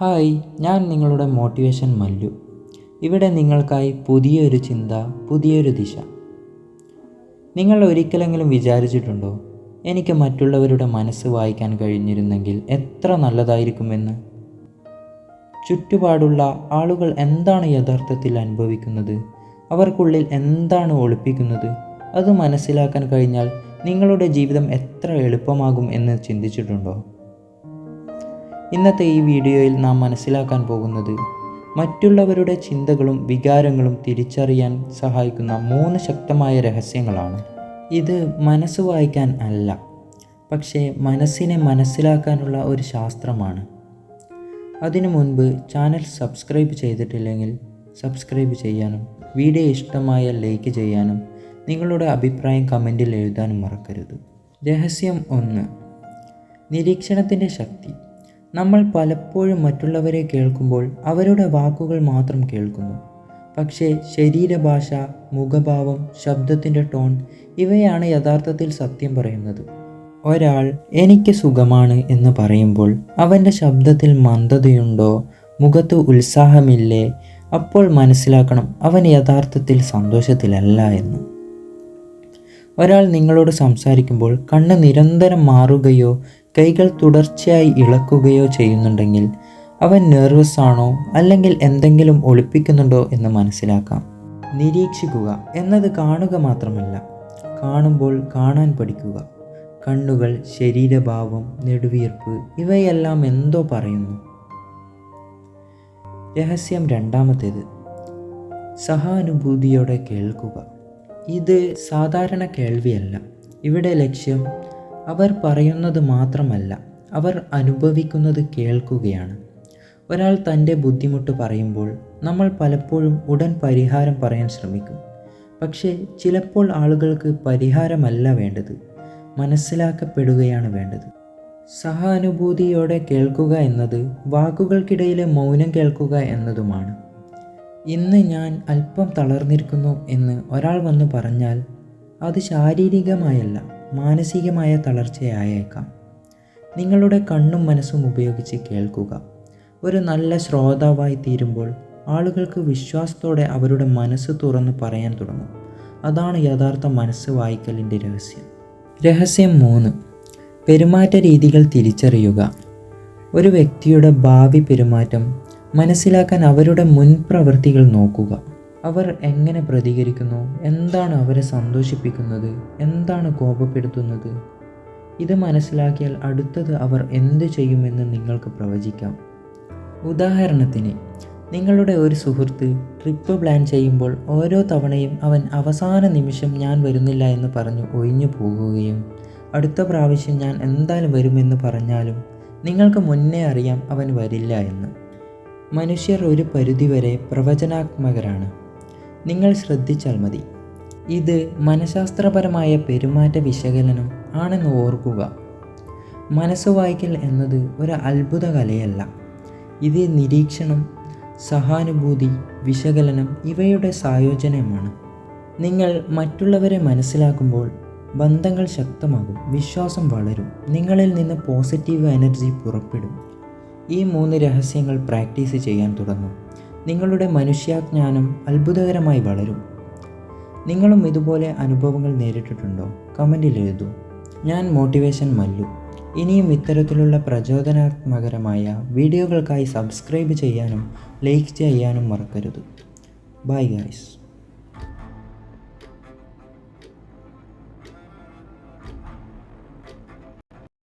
Hi ഞാൻ നിങ്ങളുടെ motivation Mallu. ഇവിടെ നിങ്ങൾക്കായി പുതിയൊരു ചിന്ത പുതിയൊരു ദിശ. നിങ്ങൾ ഒരിക്കലെങ്കിലും വിചാരിച്ചിട്ടുണ്ടോ? എനിക്ക് മറ്റുള്ളവരുടെ മനസ്സ് വായിക്കാൻ കഴിഞ്ഞിരുന്നെങ്കിൽ എത്ര നല്ലതായിരിക്കുമെന്ന്? ചുറ്റുപാടുള്ള ആളുകൾ എന്താണ് യഥാർത്ഥത്തിൽ അനുഭവിക്കുന്നത്? അവർക്കുള്ളിൽ എന്താണ് ഒളിപ്പിക്കുന്നത്? അത് മനസ്സിലാക്കാൻ കഴിഞ്ഞാൽ നിങ്ങളുടെ ജീവിതം എത്ര എളുപ്പമാകും എന്ന് ചിന്തിച്ചിട്ടുണ്ടോ? ഇന്നത്തെ ഈ വീഡിയോയിൽ നാം മനസ്സിലാക്കാൻ പോകുന്നത് മറ്റുള്ളവരുടെ ചിന്തകളും വികാരങ്ങളും തിരിച്ചറിയാൻ സഹായിക്കുന്ന മൂന്ന് ശക്തമായ രഹസ്യങ്ങളാണ്. ഇത് മനസ്സ് വായിക്കാൻ അല്ല പക്ഷേ മനസ്സിനെ മനസ്സിലാക്കാനുള്ള ഒരു ശാസ്ത്രമാണ്. അതിനു മുൻപ് ചാനൽ സബ്സ്ക്രൈബ് ചെയ്തിട്ടില്ലെങ്കിൽ സബ്സ്ക്രൈബ് ചെയ്യാനും വീഡിയോ ഇഷ്ടമായ ലൈക്ക് ചെയ്യാനും നിങ്ങളുടെ അഭിപ്രായം കമന്റിൽ എഴുതാനും മറക്കരുത്. രഹസ്യം ഒന്ന് നിരീക്ഷണത്തിന്റെ ശക്തി. നമ്മൾ പലപ്പോഴും മറ്റുള്ളവരെ കേൾക്കുമ്പോൾ അവരുടെ വാക്കുകൾ മാത്രം കേൾക്കുന്നു. പക്ഷേ ശരീരഭാഷ മുഖഭാവം ശബ്ദത്തിന്റെ ടോൺ ഇവയാണ് യഥാർത്ഥത്തിൽ സത്യം പറയുന്നത്. ഒരാൾ എനിക്ക് സുഖമാണ് എന്ന് പറയുമ്പോൾ അവന്റെ ശബ്ദത്തിൽ മന്ദതയുണ്ടോ മുഖത്ത് ഉത്സാഹമില്ലേ അപ്പോൾ മനസ്സിലാക്കണം അവൻ യഥാർത്ഥത്തിൽ സന്തോഷത്തിലല്ല എന്ന്. ഒരാൾ നിങ്ങളോട് സംസാരിക്കുമ്പോൾ കണ്ണ് നിരന്തരം മാറുകയോ കൈകൾ തുടർച്ചയായി ഇളക്കുകയോ ചെയ്യുന്നുണ്ടെങ്കിൽ അവൻ നെർവസ് ആണോ അല്ലെങ്കിൽ എന്തെങ്കിലും ഒളിപ്പിക്കുന്നുണ്ടോ എന്ന് മനസ്സിലാക്കാം. നിരീക്ഷിക്കുക എന്നത് കാണുക മാത്രമല്ല കാണുമ്പോൾ കാണാൻ പഠിക്കുക. കണ്ണുകൾ ശരീരഭാവം നെടുവീർപ്പ് ഇവയെല്ലാം എന്തോ പറയുന്നു. രഹസ്യം രണ്ടാമത്തേത്. സഹാനുഭൂതിയോടെ കേൾക്കുക. ഇത് സാധാരണ കേൾവിയല്ല. ഇവിടെ ലക്ഷ്യം അവർ പറയുന്നത് മാത്രമല്ല അവർ അനുഭവിക്കുന്നത് കേൾക്കുകയാണ്. ഒരാൾ തന്റെ ബുദ്ധിമുട്ട് പറയുമ്പോൾ നമ്മൾ പലപ്പോഴും ഉടൻ പരിഹാരം പറയാൻ ശ്രമിക്കും. പക്ഷേ ചിലപ്പോൾ ആളുകൾക്ക് പരിഹാരമല്ല വേണ്ടത് മനസ്സിലാക്കപ്പെടുകയാണ് വേണ്ടത്. സഹാനുഭൂതിയോടെ കേൾക്കുക എന്നത് വാക്കുകൾക്കിടയിലെ മൗനം കേൾക്കുക എന്നതുമാണ്. ഇന്ന് ഞാൻ അല്പം തളർന്നിരിക്കുന്നു എന്ന് ഒരാൾ വന്ന് പറഞ്ഞാൽ അത് ശാരീരികമായല്ല. മാനസികമായ തളർച്ചയായേക്കാം. നിങ്ങളുടെ കണ്ണും മനസ്സും ഉപയോഗിച്ച് കേൾക്കുക. ഒരു നല്ല ശ്രോതാവായി തീരുമ്പോൾ ആളുകൾക്ക് വിശ്വാസത്തോടെ അവരുടെ മനസ്സ് തുറന്ന് പറയാൻ തുടങ്ങും. അതാണ് യഥാർത്ഥ മനസ്സ് വായിക്കലിന്റെ രഹസ്യം. രഹസ്യം മൂന്ന്. പെരുമാറ്റ രീതികൾ തിരിച്ചറിയുക. ഒരു വ്യക്തിയുടെ ഭാവി പെരുമാറ്റം മനസ്സിലാക്കാൻ അവരുടെ മുൻപ്രവൃത്തികൾ നോക്കുക. അവർ എങ്ങനെ പ്രതികരിക്കുന്നു? എന്താണ് അവരെ സന്തോഷിപ്പിക്കുന്നത്? എന്താണ് കോപപ്പെടുത്തുന്നത്? ഇത് മനസ്സിലാക്കിയാൽ അടുത്തത് അവർ എന്ത് ചെയ്യുമെന്ന് നിങ്ങൾക്ക് പ്രവചിക്കാം. ഉദാഹരണത്തിന് നിങ്ങളുടെ ഒരു സുഹൃത്ത് ട്രിപ്പ് പ്ലാൻ ചെയ്യുമ്പോൾ ഓരോ തവണയും അവൻ അവസാന നിമിഷം ഞാൻ വരുന്നില്ല എന്ന് പറഞ്ഞു ഒഴിഞ്ഞു പോകുകയും അടുത്ത പ്രാവശ്യം ഞാൻ എന്തായാലും വരുമെന്ന് പറഞ്ഞാലും നിങ്ങൾക്ക് മുന്നേ അറിയാം അവൻ വരില്ല എന്ന്. മനുഷ്യർ ഒരു പരിധിവരെ പ്രവചനാത്മകരാണ്. നിങ്ങൾ ശ്രദ്ധിച്ചാൽ മതി. ഇത് മനഃശാസ്ത്രപരമായ പെരുമാറ്റ വിശകലനം ആണെന്ന് ഓർക്കുക. മനസ്സ് വായിക്കൽ എന്നത് ഒരു അത്ഭുത കലയല്ല. ഇത് നിരീക്ഷണം സഹാനുഭൂതി വിശകലനം ഇവയുടെ സായോജനമാണ്. നിങ്ങൾ മറ്റുള്ളവരെ മനസ്സിലാക്കുമ്പോൾ ബന്ധങ്ങൾ ശക്തമാകും വിശ്വാസം വളരും നിങ്ങളിൽ നിന്ന് പോസിറ്റീവ് എനർജി പുറപ്പെടും. ഈ മൂന്ന് രഹസ്യങ്ങൾ പ്രാക്ടീസ് ചെയ്യാൻ തുടങ്ങും. നിങ്ങളുടെ മനുഷ്യാജ്ഞാനം അത്ഭുതകരമായി വളരും. നിങ്ങളും ഇതുപോലെ അനുഭവങ്ങൾ നേരിട്ടിട്ടുണ്ടോ? കമന്റിൽ എഴുതൂ. ഞാൻ മോട്ടിവേഷൻ മല്ലു. ഇനിയും ഇത്തരത്തിലുള്ള പ്രചോദനാത്മകരമായ വീഡിയോകൾക്കായി സബ്സ്ക്രൈബ് ചെയ്യാനും ലൈക്ക് ചെയ്യാനും മറക്കരുത്. Bye guys.